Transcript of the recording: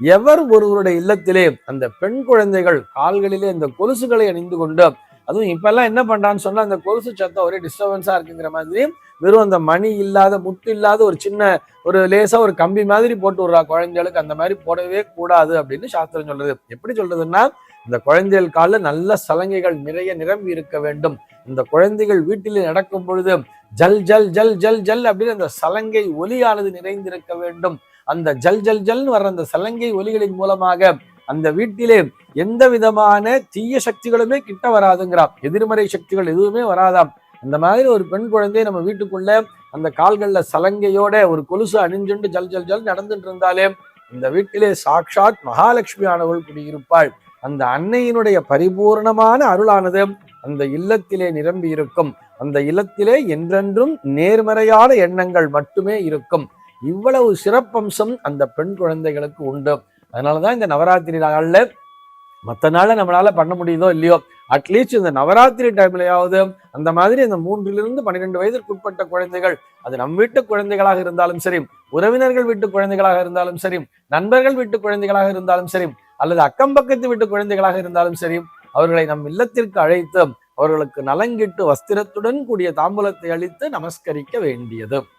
எவர் ஒருவருடைய இல்லத்திலே அந்த பெண் குழந்தைகள் கால்களிலே அந்த கொலுசுகளை அணிந்து கொண்டு அதுவும் இப்பெல்லாம் என்ன பண்றான்னு சொன்னா அந்த கொலுசு சத்தம் ஒரே டிஸ்டர்பன்ஸா இருக்குங்கிற மாதிரி வெறும் அந்த மணி இல்லாத முத்து இல்லாத ஒரு சின்ன ஒரு லேசா ஒரு கம்பி மாதிரி போட்டு விடுறா குழந்தைகளுக்கு அந்த மாதிரி போடவே கூடாது அப்படின்னு சாஸ்திரம் சொல்றது எப்படி சொல்றதுன்னா இந்த குழந்தைகள் காலில் நல்ல சலங்கைகள் நிறைய நிரம்பி இருக்க வேண்டும். இந்த குழந்தைகள் வீட்டில் நடக்கும் பொழுது ஜல் ஜல் ஜல் ஜல் ஜல் அப்படின்னு அந்த சலங்கை ஒலியானது நிறைந்திருக்க வேண்டும். அந்த ஜல் ஜல் ஜல்னு வர்ற அந்த சலங்கை ஒலிகளின் மூலமாக அந்த வீட்டிலே எந்த விதமான தீய சக்திகளுமே கிட்ட வராதுங்கிறான். எதிர்மறை சக்திகள் எதுவுமே வராதாம். அந்த மாதிரி ஒரு பெண் குழந்தை நம்ம வீட்டுக்குள்ள அந்த கால்கள்ல சலங்கையோட ஒரு கொலுசு அணிஞ்சுண்டு ஜல் ஜல் ஜல் நடந்துட்டு இருந்தாலே இந்த வீட்டிலே சாட்சாத் மகாலட்சுமி ஆனவள் குடியிருப்பாள். அந்த அன்னையினுடைய பரிபூர்ணமான அருளானது அந்த இல்லத்திலே நிரம்பி இருக்கும். அந்த இல்லத்திலே என்றென்றும் நேர்மறையான எண்ணங்கள் மட்டுமே இருக்கும். இவ்வளவு சிறப்பம்சம் அந்த பெண் குழந்தைகளுக்கு உண்டு. அதனாலதான் இந்த நவராத்திரி நாளில் மற்ற நாளில் நம்மளால பண்ண முடியுதோ இல்லையோ அட்லீஸ்ட் இந்த நவராத்திரி டைம்லயாவது அந்த மாதிரி அந்த மூன்றிலிருந்து பன்னிரெண்டு வயதிற்கு உட்பட்ட குழந்தைகள் அது நம் வீட்டு குழந்தைகளாக இருந்தாலும் சரி உறவினர்கள் வீட்டு குழந்தைகளாக இருந்தாலும் சரி நண்பர்கள் வீட்டு குழந்தைகளாக இருந்தாலும் சரி அல்லது அக்கம் பக்கத்து வீட்டு குழந்தைகளாக இருந்தாலும் சரி அவர்களை நம் இல்லத்திற்கு அழைத்து அவர்களுக்கு நலங்கிட்டு வஸ்திரத்துடன் கூடிய தாம்பூலத்தை அளித்து நமஸ்கரிக்க வேண்டியது